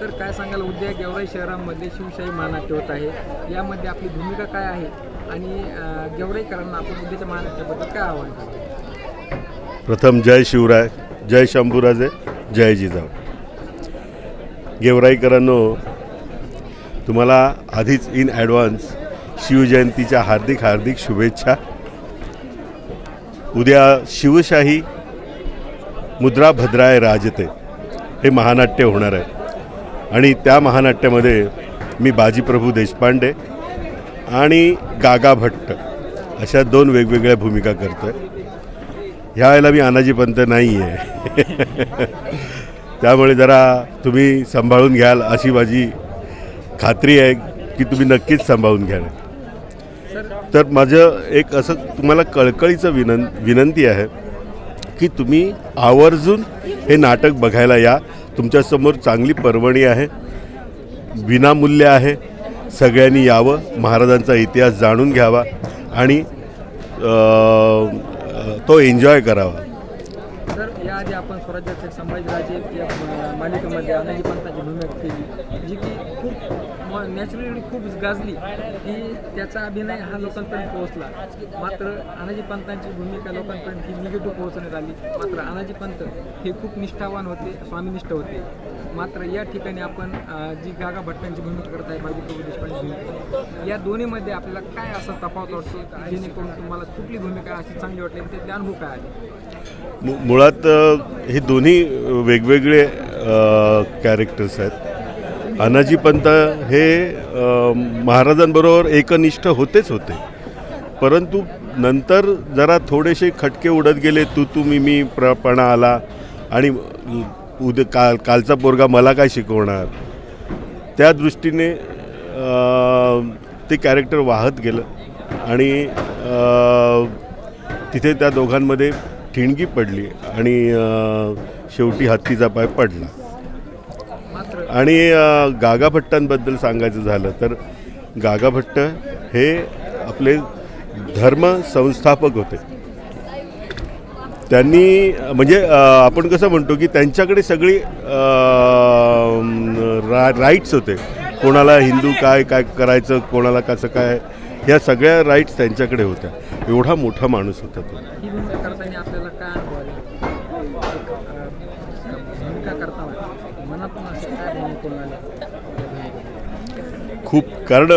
Sir काय सांगाल? उद्या गेवराई शहरामध्ये शिवशाही महानाट्य होत आहे. यामध्ये आपली भूमिका काय आहे? आणि गेवराईकरांना आपण उद्याच्या महानाट्याबद्दल काय आव्हान कराल प्रथम जय शिवराय जय शंभूराजे जय जिजाऊ. गेवराईकरांनो तुम्हाला आधीच इन ॲडव्हान्स शिवजयंतीच्या हार्दिक हार्दिक शुभेच्छा. उद्या शिवशाही मुद्रा भद्राय राजते. हे महानाट्य होणार आहे. आणि त्या महानाट्यामध्ये मी बाजीप्रभू देशपांडे आणि गागा भट्ट अशा दोन वेगवेगळ्या भूमिका करतो आहे ह्या वेळेला मी अनाजी पंत नाही आहे त्यामुळे जरा तुम्ही सांभाळून घ्याल अशी माझी खात्री आहे की तुम्ही नक्कीच सांभाळून घ्याल. तर माझं एक असं तुम्हाला कळकळीचं विनं विनंती आहे की तुम्ही आवर्जून हे नाटक बघायला या. तुमच्यासमोर चांगली पर्वणी आहे विनामूल्य आहे सगळ्यांनी यावं महाराजांचा इतिहास जाणून घ्यावा आणि तो एन्जॉय करावा. याआधी आपण स्वराज्याचे संभाजीराजे या मालिकेमध्ये आनंदी पंतांची भूमिका केली. जी की खूप नॅचरली खूप गाजली. की त्याचा अभिनय हा लोकांपर्यंत पोहोचला. मात्र आनाजी पंतांची भूमिका लोकांपर्यंत ही निगेटिव्ह पोहोचण्यात आली. मात्र आनाजी पंत हे खूप निष्ठावान होते स्वामीनिष्ठ होते. मात्र या ठिकाणी आपण जी गागा भट्टांची भूमिका करत आहे बाजी प्रभू देशपांडे या दोन्हीमध्ये आपल्याला काय असा तफावत वाटतो जेणेकरून तुम्हाला कुठली भूमिका अशी चांगली वाटली आणि त्यातले अनुभव काय आले मुळात हे दोन्ही वेगवेगळे कॅरेक्टर्स आहेत. अनाजी पंत हे महाराजांबरोबर एकनिष्ठ होतेच होते. परंतु नंतर जरा थोडेसे खटके उडत गेले तू तू मी मी प्रपणा आला आणि उद्या काल कालचा पोरगा मला काय शिकवणार? त्या दृष्टीने ते कॅरेक्टर वाहत गेलं आणि तिथे त्या दोघांमध्ये ठिणगी पडली आणि शेवटी हत्तीचा पाय पडला. आणि गागाभट्टांबद्दल सांगायचं झालं तर गागाभट्ट हे आपले धर्म संस्थापक होते. त्यांनी म्हणजे आपण कसं म्हणतो की त्यांच्याकडे सगळी रा राईट्स होते. कोणाला हिंदू काय काय करायचं कोणाला कसं काय ह्या सगळ्या राईट्स त्यांच्याकडे होत्या. एवढा मोठा माणूस होता तो. खूप कारण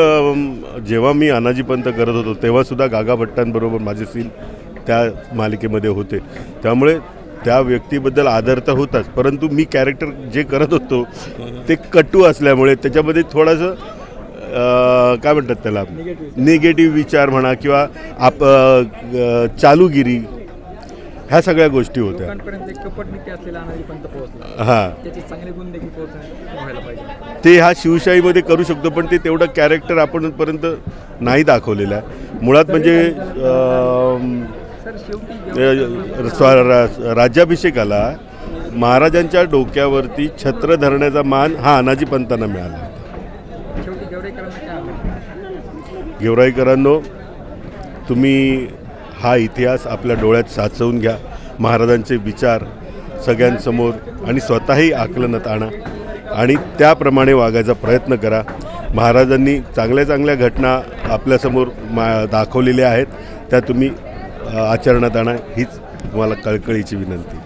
जेव्हा मी अनाजीपंत करत होतो तेव्हासुद्धा गागा भट्टांबरोबर माझे सीन त्या मालिकेमध्ये होते. त्यामुळे त्या व्यक्तीबद्दल आदर तर होताच परंतु मी कॅरेक्टर जे करत होतो ते कटू असल्यामुळे त्याच्यामध्ये थोडंसं काय म्हणतात त्याला? निगेटिव्ह विचार म्हणा किंवा आप चालूगिरी ह्या सगळ्या गोष्टी होत्या. हां. ते ह्या शिवशाहीमध्ये करू शकतो पण ते तेवढं कॅरेक्टर आपणपर्यंत नाही दाखवलेलं आहे मुळात म्हणजे राज्याभिषेकाला महाराजांच्या डोक्यावरती छत्र धरण्याचा मान हा अनाजी पंतांना मिळाला. होता गेवराईकरांना तुम्ही हा इतिहास आपल्या डोळ्यात साचवून घ्या. महाराजांचे विचार सगळ्यांसमोर आणि स्वतःही आकलनात आणा. आणि त्याप्रमाणे वागायचा प्रयत्न करा. महाराजांनी चांगल्या चांगल्या घटना आपल्यासमोर मा दाखवलेल्या आहेत. त्या तुम्ही आचरणात आणा हीच तुम्हाला कळकळीची विनंती.